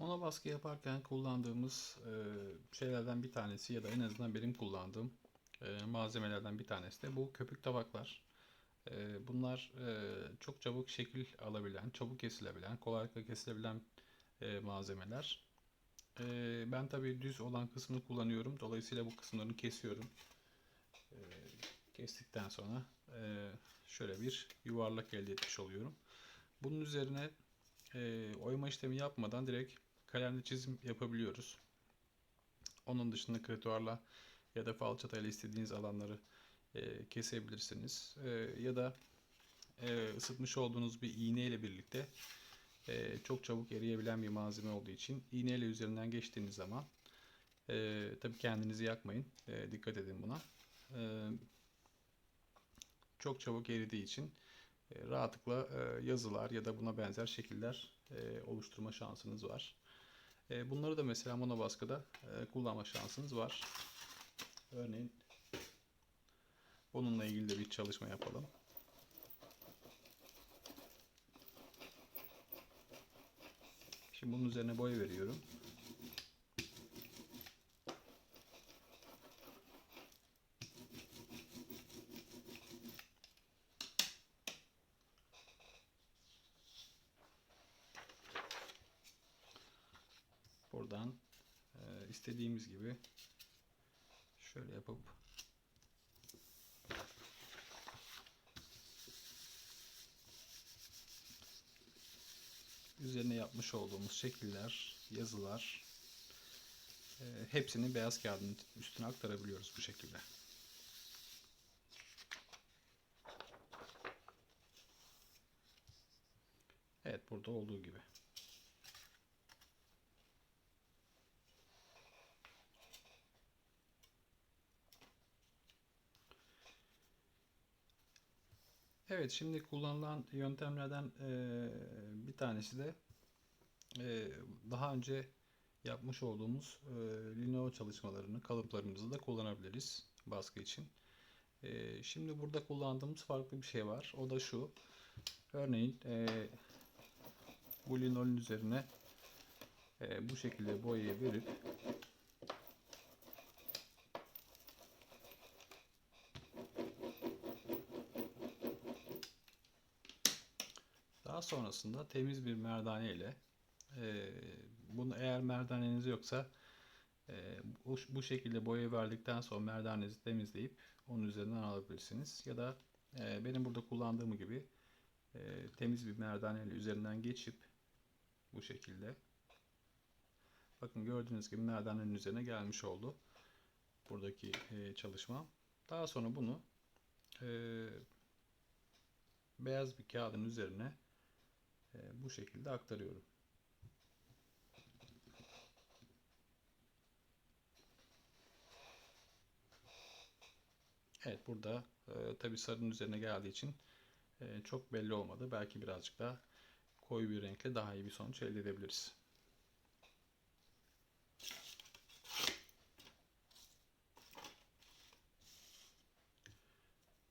Mono baskı yaparken kullandığımız e, şeylerden bir tanesi ya da en azından benim kullandığım e, malzemelerden bir tanesi de bu köpük tabaklar. E, bunlar çok çabuk şekil alabilen, çabuk kesilebilen, kolaylıkla kesilebilen malzemeler. Ben tabii düz olan kısmını kullanıyorum. Dolayısıyla bu kısımlarını kesiyorum. Kestikten sonra şöyle bir yuvarlak elde etmiş oluyorum. Bunun üzerine oyma işlemi yapmadan direkt kalemle çizim yapabiliyoruz. Onun dışında kretuarla ya da falçatayla istediğiniz alanları e, kesebilirsiniz. E, ya da e, ısıtmış olduğunuz bir iğne ile birlikte e, çok çabuk eriyebilen bir malzeme olduğu için iğneyle üzerinden geçtiğiniz zaman e, tabii kendinizi yakmayın. E, dikkat edin buna. E, çok çabuk eridiği için e, rahatlıkla e, yazılar ya da buna benzer şekiller e, oluşturma şansınız var. E, Bunları da mesela monobaskıda e, kullanma şansınız var. Örneğin bununla ilgili de bir çalışma yapalım. Şimdi bunun üzerine boya veriyorum. Buradan e, istediğimiz gibi şöyle yapıp üzerine yapmış olduğumuz şekiller, yazılar e, hepsini beyaz kağıdın üstüne aktarabiliyoruz bu şekilde. Evet burada olduğu gibi. Evet, şimdi kullanılan yöntemlerden eee, bir tanesi de eee, daha önce yapmış olduğumuz eee lineo çalışmalarını, kalıplarımızı da kullanabiliriz baskı için. Eee, şimdi burada kullandığımız farklı bir şey var. O da şu. Örneğin eee, bu linolun üzerine eee, bu şekilde boyayı verip Daha sonrasında temiz bir merdane ile e, bunu eğer merdaneniz yoksa e, bu, bu şekilde boya verdikten sonra merdanenizi temizleyip onun üzerinden alabilirsiniz. Ya da e, benim burada kullandığım gibi e, temiz bir merdane ile üzerinden geçip bu şekilde bakın gördüğünüz gibi merdanenin üzerine gelmiş oldu buradaki e, çalışma. Daha sonra bunu e, beyaz bir kağıdın üzerine bu şekilde aktarıyorum. Evet burada e, tabi sarının üzerine geldiği için e, çok belli olmadı. Belki birazcık daha koyu bir renkle daha iyi bir sonuç elde edebiliriz.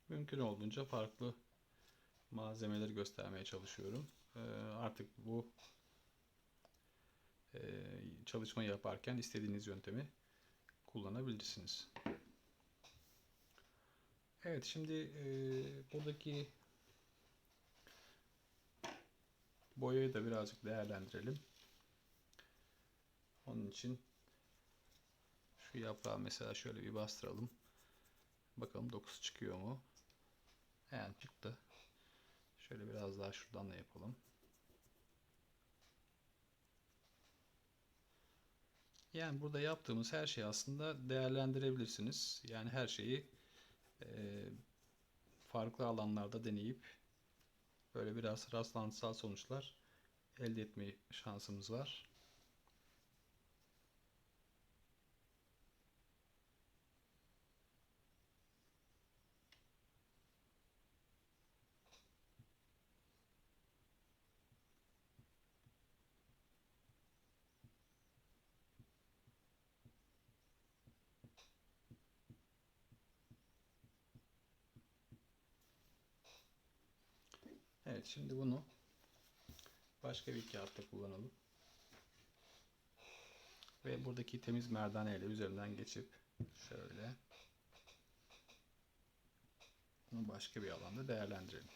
Mümkün olduğunca farklı malzemeleri göstermeye çalışıyorum. Ee, artık bu e, çalışmayı yaparken istediğiniz yöntemi kullanabilirsiniz. Evet şimdi e, buradaki boyayı da birazcık değerlendirelim. Onun için şu yaprağı mesela şöyle bir bastıralım. Bakalım dokusu çıkıyor mu? Yani çıktı. Şöyle biraz daha şuradan da yapalım. Yani burada yaptığımız her şeyi aslında değerlendirebilirsiniz. Yani her şeyi e, farklı alanlarda deneyip böyle biraz rastlantısal sonuçlar elde etme şansımız var. Evet şimdi bunu başka bir kağıtta kullanalım. Ve buradaki temiz merdane ile üzerinden geçip şöyle bunu başka bir alanda değerlendirelim.